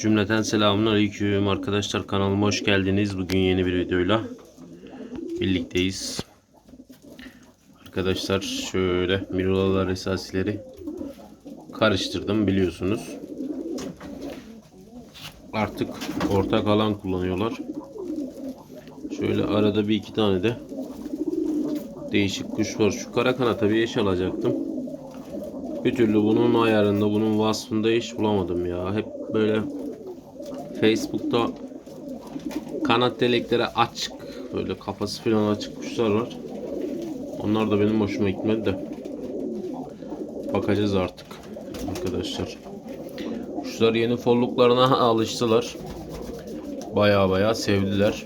Cümleten selamun aleyküm arkadaşlar kanalıma hoş geldiniz. Bugün yeni bir videoyla birlikteyiz. Arkadaşlar şöyle mirolalar esasileri karıştırdım biliyorsunuz. Artık ortak alan kullanıyorlar. Şöyle arada bir iki tane de değişik kuş var. Şu kara kanata bir eş alacaktım. Bir türlü bunun ayarında, bunun vasfında hiç bulamadım ya. Hep böyle Facebook'ta kanat delikleri açık, böyle kafası falan açık kuşlar var. Onlar da benim hoşuma gitmedi de. Bakacağız artık arkadaşlar. Kuşlar yeni folluklarına alıştılar. Baya baya sevdiler.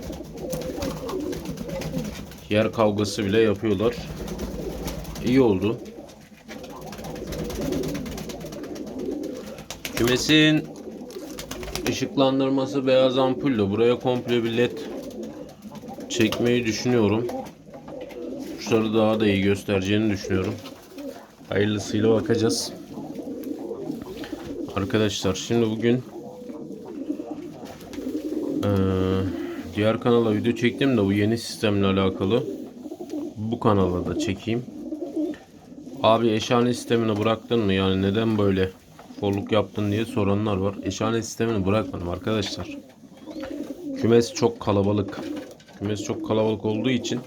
Yer kavgası bile yapıyorlar. İyi oldu. Kümesin ışıklandırması beyaz ampulle. Buraya komple bir led çekmeyi düşünüyorum. Kuşları daha da iyi göstereceğini düşünüyorum. Hayırlısıyla bakacağız. Arkadaşlar şimdi bugün eee, diğer kanala video çektim de bu yeni sistemle alakalı. Bu kanala da çekeyim. Abi eşhane sistemini bıraktın mı? Yani neden böyle folluk yaptın diye soranlar var. Eşhane sistemini bırakmadım arkadaşlar. Kümes çok kalabalık. Kümes çok kalabalık olduğu için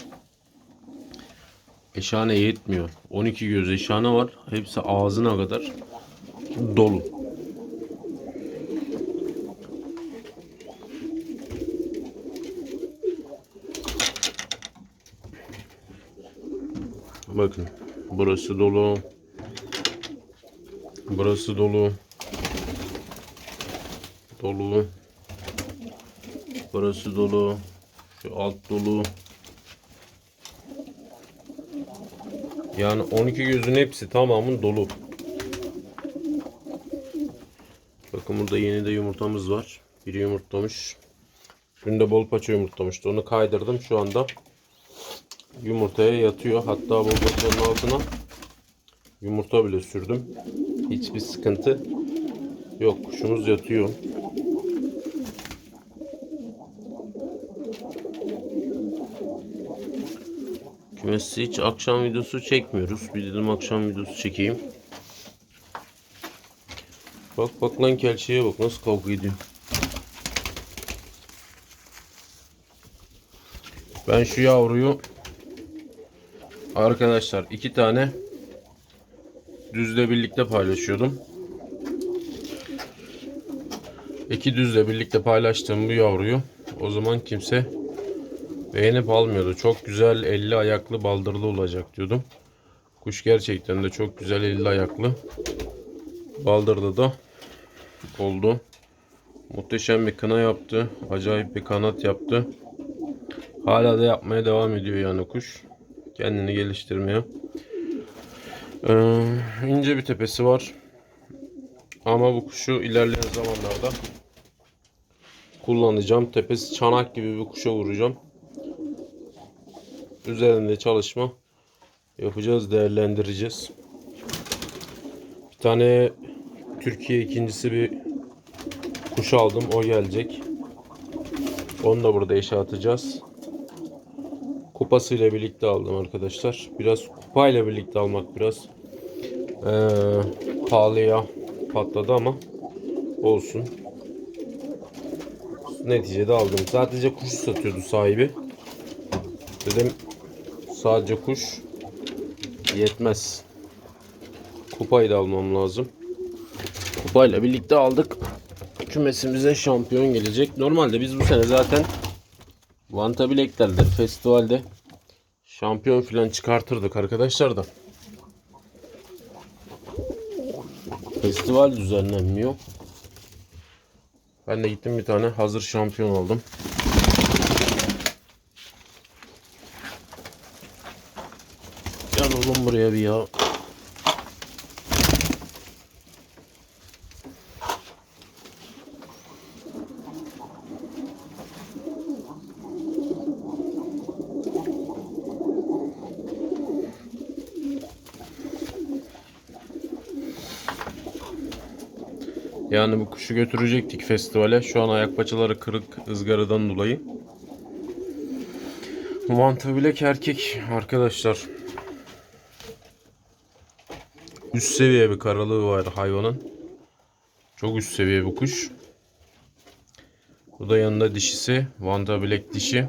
eşhane yetmiyor. 12 göz eşhane var. Hepsi ağzına kadar dolu. Bakın burası dolu. Burası dolu. Dolu. Burası dolu. Şu alt dolu. Yani 12 gözün hepsi tamamın dolu. Bakın burada yeni de yumurtamız var. Biri yumurtlamış. Dün de bol paça yumurtlamıştı. Onu kaydırdım. Şu anda yumurtaya yatıyor. Hatta bol paçanın altına yumurta bile sürdüm. Hiçbir sıkıntı yok. Kuşumuz yatıyor. Kümesi hiç akşam videosu çekmiyoruz. Bir dedim akşam videosu çekeyim. Bak bak lan kelçeye bak nasıl kavga ediyor. Ben şu yavruyu arkadaşlar iki tane düzle birlikte paylaşıyordum. İki düzle birlikte paylaştığım bu yavruyu o zaman kimse beğenip almıyordu. Çok güzel 50 ayaklı baldırlı olacak diyordum. Kuş gerçekten de çok güzel 50 ayaklı. Baldırlı da oldu. Muhteşem bir kına yaptı. Acayip bir kanat yaptı. Hala da yapmaya devam ediyor yani kuş. Kendini geliştirmeye. Ee, ince bir tepesi var. Ama bu kuşu ilerleyen zamanlarda kullanacağım. Tepesi çanak gibi bir kuşa vuracağım. Üzerinde çalışma yapacağız, değerlendireceğiz. Bir tane Türkiye ikincisi bir kuş aldım. O gelecek. Onu da burada eşe atacağız. Kupasıyla birlikte aldım arkadaşlar. Biraz kupayla birlikte almak biraz ee, pahalıya patladı ama olsun. Neticede aldım. Sadece kuş satıyordu sahibi. Dedim sadece kuş yetmez. Kupayı da almam lazım. Kupayla birlikte aldık. Kümesimize şampiyon gelecek. Normalde biz bu sene zaten Vanta Bilekler'de festivalde şampiyon falan çıkartırdık arkadaşlar da. Festival düzenlenmiyor. Ben de gittim bir tane hazır şampiyon aldım. Gel oğlum buraya bir ya. Yani bu kuşu götürecektik festivale. Şu an ayak paçaları kırık ızgaradan dolayı. Mantı bilek erkek arkadaşlar. Üst seviye bir karalığı var hayvanın. Çok üst seviye bir kuş. Bu da yanında dişisi. Vanta bilek dişi.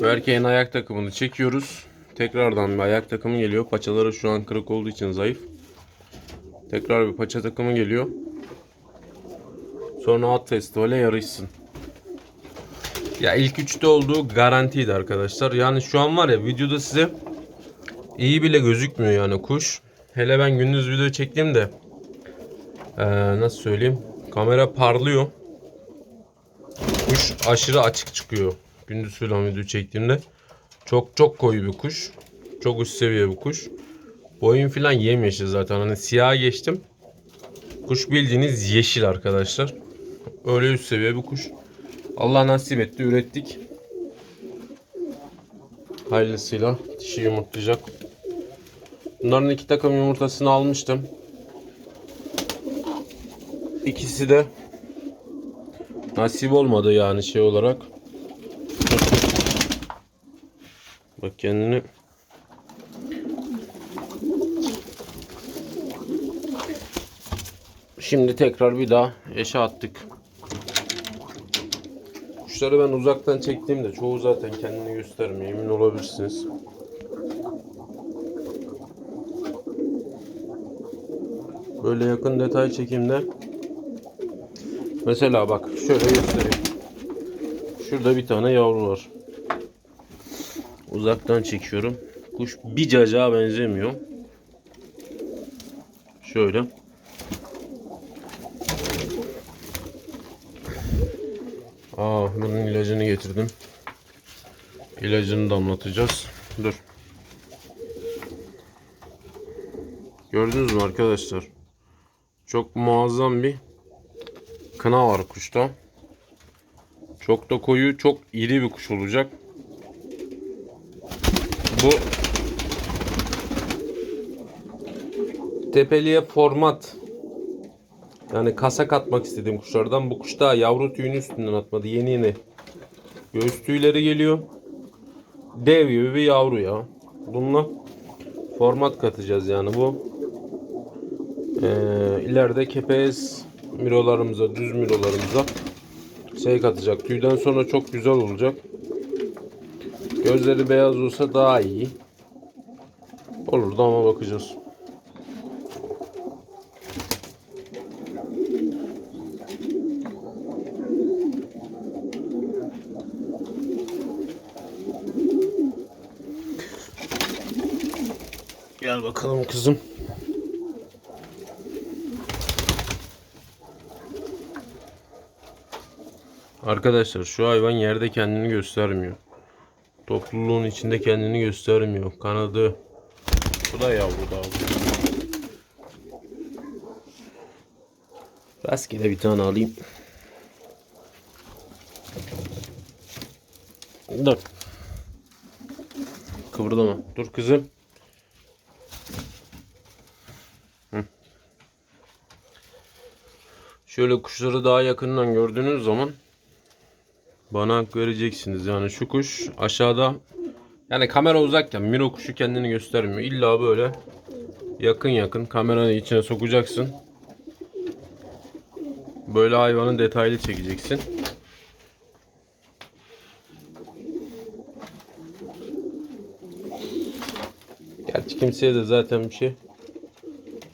Bu erkeğin ayak takımını çekiyoruz. Tekrardan bir ayak takımı geliyor. Paçaları şu an kırık olduğu için zayıf. Tekrar bir paça takımı geliyor. Sonra at festivale yarışsın. Ya ilk üçte olduğu garantiydi arkadaşlar. Yani şu an var ya videoda size iyi bile gözükmüyor yani kuş. Hele ben gündüz video çektiğimde eee nasıl söyleyeyim kamera parlıyor. Kuş aşırı açık çıkıyor. Gündüz falan video çektiğimde. Çok çok koyu bir kuş. Çok üst seviye bir kuş. Boyun falan yemyeşil zaten. Hani siyah geçtim. Kuş bildiğiniz yeşil arkadaşlar. Öyle üst seviye bir kuş. Allah nasip etti ürettik. Hayırlısıyla dişi yumurtlayacak. Bunların iki takım yumurtasını almıştım. İkisi de nasip olmadı yani şey olarak. Bak kendini Şimdi tekrar bir daha eşe attık. Kuşları ben uzaktan çektiğimde çoğu zaten kendini göstermiyor. Emin olabilirsiniz. Böyle yakın detay çekimde mesela bak şöyle göstereyim. Şurada bir tane yavru var. Uzaktan çekiyorum. Kuş bir cacığa benzemiyor. Şöyle. Aa, bunun ilacını getirdim. İlacını damlatacağız. Dur. Gördünüz mü arkadaşlar? Çok muazzam bir kına var kuşta. Çok da koyu, çok iri bir kuş olacak. Bu tepeliğe format yani kasa katmak istediğim kuşlardan bu kuş daha yavru tüyünü üstünden atmadı. Yeni yeni göğüs tüyleri geliyor. Dev gibi bir yavru ya. Bununla format katacağız yani bu. Ee, ileride kepez mirolarımıza, düz mirolarımıza şey katacak. Tüyden sonra çok güzel olacak. Gözleri beyaz olsa daha iyi. Olurdu ama bakacağız. Gel bakalım kızım. Arkadaşlar şu hayvan yerde kendini göstermiyor. Topluluğun içinde kendini göstermiyor. Kanadı. Bu da yavru daha. Rastgele bir tane alayım. Dur. Kıvırlama. Dur kızım. Hı. Şöyle kuşları daha yakından gördüğünüz zaman bana hak vereceksiniz. Yani şu kuş aşağıda yani kamera uzakken Miro kuşu kendini göstermiyor. İlla böyle yakın yakın kameranın içine sokacaksın. Böyle hayvanın detaylı çekeceksin. Gerçi kimseye de zaten bir şey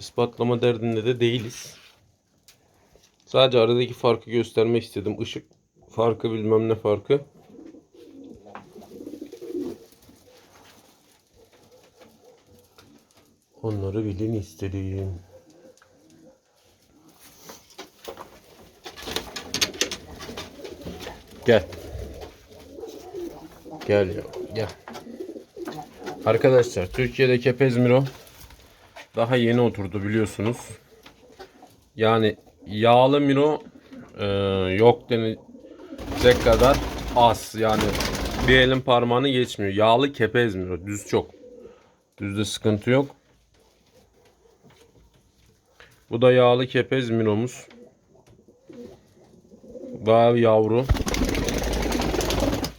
ispatlama derdinde de değiliz. Sadece aradaki farkı göstermek istedim. Işık farkı bilmem ne farkı. Onları bilin istedim. Gel. Gel ya gel. Arkadaşlar Türkiye'de Kepez Miro daha yeni oturdu biliyorsunuz. Yani yağlı Miro e, yok ne kadar az yani bir elin parmağını geçmiyor. Yağlı kepe ezmiyor. Düz çok. Düzde sıkıntı yok. Bu da yağlı kepez minomuz. Daha yavru.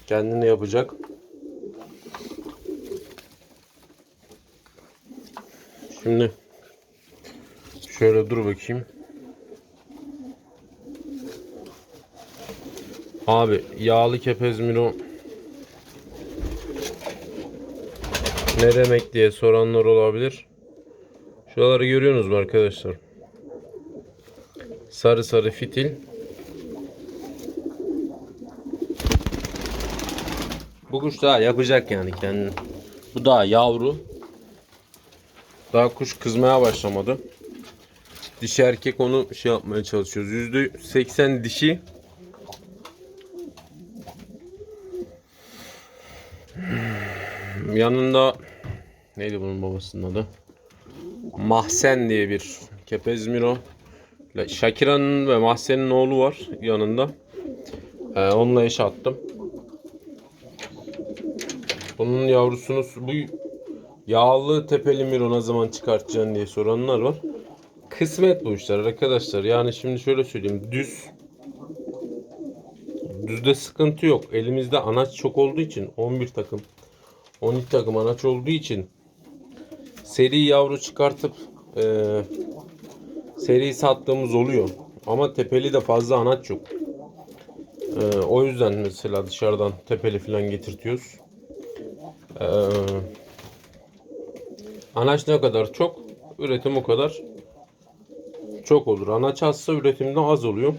Kendini yapacak. Şimdi şöyle dur bakayım. Abi yağlı kepez mino ne demek diye soranlar olabilir. Şuraları görüyorsunuz mu arkadaşlar? Sarı sarı fitil. Bu kuş daha yapacak yani kendini. Bu daha yavru. Daha kuş kızmaya başlamadı. Dişi erkek onu şey yapmaya çalışıyoruz. %80 dişi. Yanında neydi bunun babasının adı? Mahsen diye bir kepez miro. Şakira'nın ve Mahsen'in oğlu var yanında. Ee, onunla eş attım. Bunun yavrusunu bu yağlı tepeli miro ne zaman çıkartacaksın diye soranlar var. Kısmet bu işler arkadaşlar. Yani şimdi şöyle söyleyeyim. Düz düzde sıkıntı yok. Elimizde anaç çok olduğu için 11 takım 12 takım anaç olduğu için seri yavru çıkartıp e, seri sattığımız oluyor. Ama tepeli de fazla anaç yok. E, o yüzden mesela dışarıdan tepeli falan getirtiyoruz. E, anaç ne kadar çok üretim o kadar çok olur. Anaç azsa üretimde az oluyor.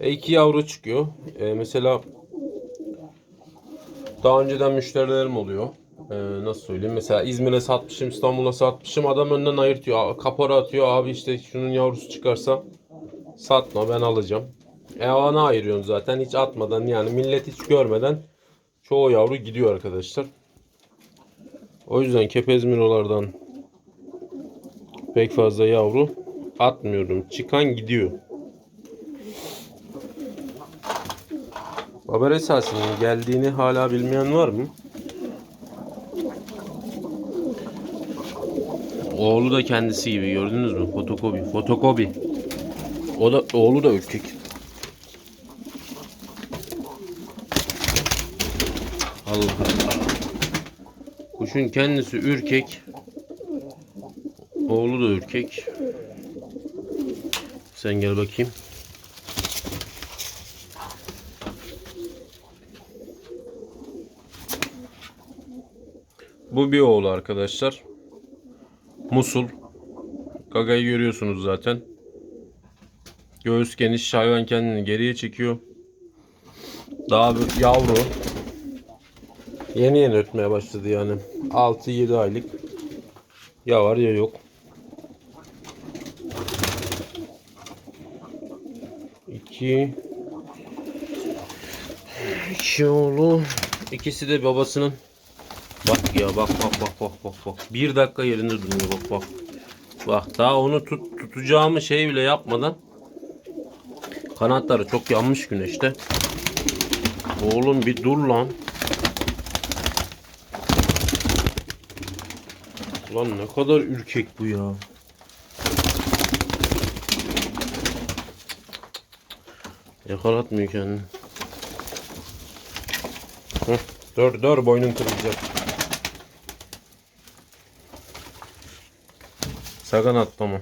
E, iki yavru çıkıyor. E, mesela daha önceden müşterilerim oluyor. Ee, nasıl söyleyeyim? Mesela İzmir'e satmışım, İstanbul'a satmışım. Adam önden ayırtıyor. Kapora atıyor. Abi işte şunun yavrusu çıkarsa satma ben alacağım. E ana ayırıyorsun zaten hiç atmadan yani millet hiç görmeden çoğu yavru gidiyor arkadaşlar. O yüzden kepez mirolardan pek fazla yavru atmıyorum. Çıkan gidiyor. Haber esasının geldiğini hala bilmeyen var mı? Oğlu da kendisi gibi gördünüz mü? Fotokopi. Fotokopi. O da oğlu da ürkek. Allah Allah. Kuşun kendisi ürkek. Oğlu da ürkek. Sen gel bakayım. Bu bir oğlu arkadaşlar. Musul. Gagayı görüyorsunuz zaten. Göğüs geniş hayvan kendini geriye çekiyor. Daha bir yavru. Yeni yeni ötmeye başladı yani. 6-7 aylık. Ya var ya yok. İki. İki oğlu. İkisi de babasının Bak ya bak bak bak bak bak bak. Bir dakika yerinde durmuyor bak bak. Bak daha onu tut, tutacağımı şey bile yapmadan kanatları çok yanmış güneşte. Oğlum bir dur lan. Lan ne kadar ürkek bu ya. Yakalatmıyor kendini. Heh, dur dur boynun kırılacak. Sakın atlama.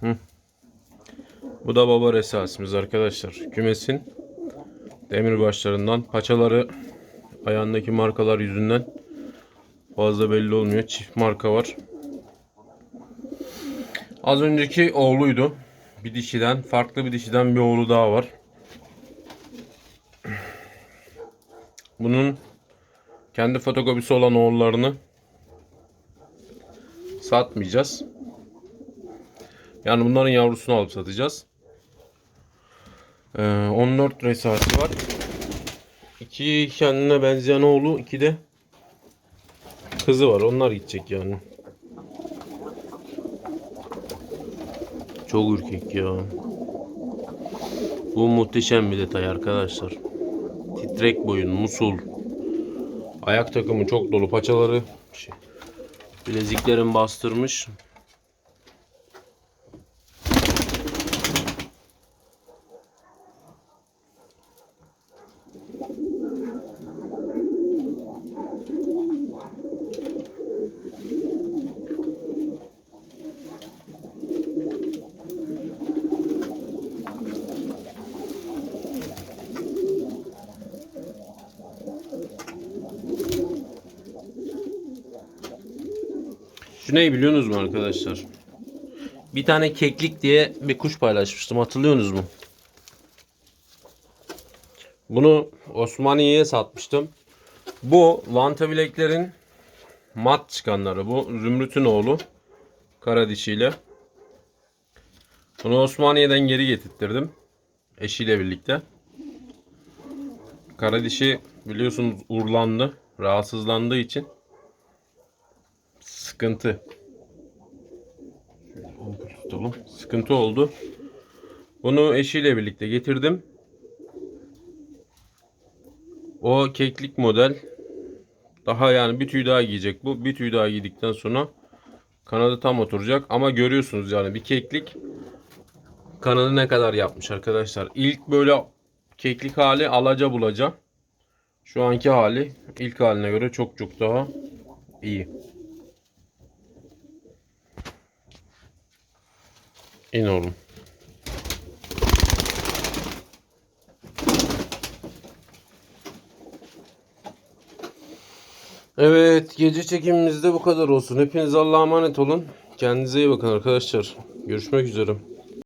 Hı. Bu da baba resasımız arkadaşlar. Kümesin demirbaşlarından paçaları ayağındaki markalar yüzünden fazla belli olmuyor. Çift marka var. Az önceki oğluydu. Bir dişiden, farklı bir dişiden bir oğlu daha var. Bunun kendi fotokopisi olan oğullarını satmayacağız. Yani bunların yavrusunu alıp satacağız. Ee, 14 resası var. İki kendine benzeyen oğlu, iki de kızı var. Onlar gidecek yani. Çok ürkek ya. Bu muhteşem bir detay arkadaşlar. Titrek boyun, musul. Ayak takımı çok dolu. Paçaları şey, bileziklerin bastırmış. Şu neyi biliyorsunuz mu arkadaşlar? Bir tane keklik diye bir kuş paylaşmıştım. Hatırlıyorsunuz mu? Bunu Osmaniye'ye satmıştım. Bu Vanta bileklerin mat çıkanları. Bu Zümrüt'ün oğlu. Kara dişiyle. Bunu Osmaniye'den geri getirttirdim. Eşiyle birlikte. Kara dişi biliyorsunuz urlandı. Rahatsızlandığı için sıkıntı. Şöyle tutalım. Sıkıntı oldu. Bunu eşiyle birlikte getirdim. O keklik model daha yani bir tüy daha giyecek bu. Bir tüy daha giydikten sonra kanadı tam oturacak. Ama görüyorsunuz yani bir keklik kanadı ne kadar yapmış arkadaşlar. İlk böyle keklik hali alaca bulaca. Şu anki hali ilk haline göre çok çok daha iyi. İn oğlum. Evet gece çekimimizde bu kadar olsun. Hepiniz Allah'a emanet olun. Kendinize iyi bakın arkadaşlar. Görüşmek üzere.